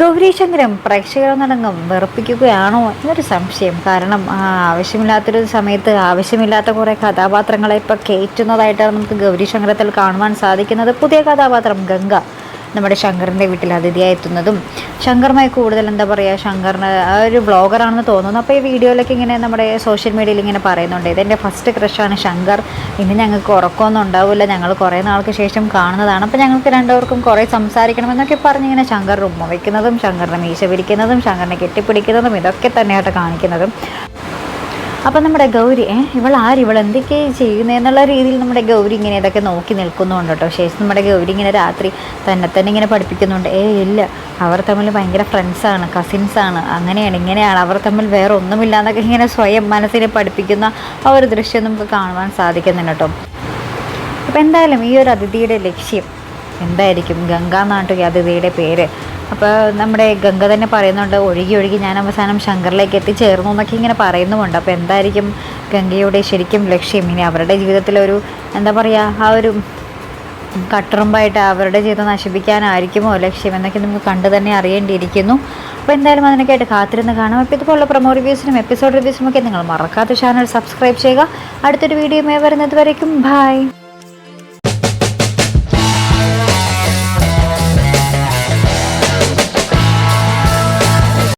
ഗൗരീശങ്കരം പ്രേക്ഷകരൊന്നടങ്കം വെറുപ്പിക്കുകയാണോ എന്നൊരു സംശയം. കാരണം ആവശ്യമില്ലാത്തൊരു സമയത്ത് ആവശ്യമില്ലാത്ത കുറേ കഥാപാത്രങ്ങളെ ഇപ്പോൾ കയറ്റുന്നതായിട്ടാണ് നമുക്ക് ഗൗരീശങ്കരത്തിൽ കാണുവാൻ സാധിക്കുന്നത്. പുതിയ കഥാപാത്രം ഗംഗ. നമ്മുടെ ശങ്കറിന്റെ വീട്ടിൽ അതിഥിയായി എത്തുന്നതും ശങ്കറുമായി കൂടുതൽ എന്താ പറയുക ശങ്കറിന് ആ ഒരു ബ്ലോഗറാണെന്ന് തോന്നുന്നു. അപ്പോൾ ഈ വീഡിയോയിലൊക്കെ ഇങ്ങനെ നമ്മുടെ സോഷ്യൽ മീഡിയയിൽ ഇങ്ങനെ പറയുന്നുണ്ട്. ഇതെന്റെ ഫസ്റ്റ് ക്രഷാണ് ശങ്കർ. ഇനി ഞങ്ങൾക്ക് ഉറക്കമൊന്നും ഉണ്ടാവില്ല. ഞങ്ങൾ കുറേ നാൾക്ക് ശേഷം കാണുന്നതാണ്. അപ്പോൾ ഞങ്ങൾക്ക് രണ്ടുപേർക്കും കുറേ സംസാരിക്കണമെന്നൊക്കെ പറഞ്ഞിങ്ങനെ ശങ്കർ ഉമ്മ വയ്ക്കുന്നതും ശങ്കറിനെ മീശ പിരിക്കുന്നതും ശങ്കറിനെ കെട്ടിപ്പിടിക്കുന്നതും ഇതൊക്കെ തന്നെയായിട്ട് കാണിക്കുന്നതും. അപ്പം നമ്മുടെ ഗൗരി ഇവൾ ആര്? ഇവൾ എന്തൊക്കെ എന്നുള്ള രീതിയിൽ നമ്മുടെ ഗൗരി ഇങ്ങനെ ഇതൊക്കെ നോക്കി നിൽക്കുന്നുണ്ട് കേട്ടോ. ശേഷം നമ്മുടെ ഗൗരി ഇങ്ങനെ രാത്രി തന്നെ തന്നെ ഇങ്ങനെ പഠിപ്പിക്കുന്നുണ്ട്. ഏ ഇല്ല അവർ തമ്മിൽ ഭയങ്കര ഫ്രണ്ട്സാണ് കസിൻസാണ് അങ്ങനെയാണ് ഇങ്ങനെയാണ്. അവർ തമ്മിൽ വേറെ ഒന്നുമില്ല എന്നൊക്കെ ഇങ്ങനെ സ്വയം മനസ്സിനെ പഠിപ്പിക്കുന്ന ആ ഒരു ദൃശ്യം നമുക്ക് കാണുവാൻ സാധിക്കുന്നുണ്ട് കേട്ടോ. അപ്പോൾ എന്തായാലും ഈ ഒരു അതിഥിയുടെ ലക്ഷ്യം എന്തായിരിക്കും? ഗംഗാ നാട്ടുക അതിഥിയുടെ പേര് അപ്പോൾ നമ്മുടെ ഗംഗ തന്നെ പറയുന്നുണ്ട് ഒഴുകി ഒഴുകി ഞാൻ അവസാനം ശങ്കറിലേക്ക് എത്തിച്ചേർന്നു എന്നൊക്കെ ഇങ്ങനെ പറയുന്നുമുണ്ട്. അപ്പോൾ എന്തായിരിക്കും ഗംഗയുടെ ശരിക്കും ലക്ഷ്യം? ഇനി അവരുടെ ജീവിതത്തിലൊരു എന്താ പറയുക ആ ഒരു കട്ടുറുമ്പായിട്ട് അവരുടെ ജീവിതം നശിപ്പിക്കാനായിരിക്കുമോ ലക്ഷ്യം എന്നൊക്കെ നമുക്ക് കണ്ടു തന്നെ അറിയേണ്ടിയിരിക്കുന്നു. അപ്പോൾ എന്തായാലും അതിനൊക്കെയായിട്ട് കാത്തിരുന്ന് കാണാം. അപ്പോൾ ഇതുപോലുള്ള പ്രൊമോ റിവ്യൂസിനും എപ്പിസോഡ് റിവ്യൂസിനും ഒക്കെ നിങ്ങൾ മറക്കാത്ത ചാനൽ സബ്സ്ക്രൈബ് ചെയ്യുക. അടുത്തൊരു വീഡിയോ മേ വരുന്നത് വരയ്ക്കും. ബൈ.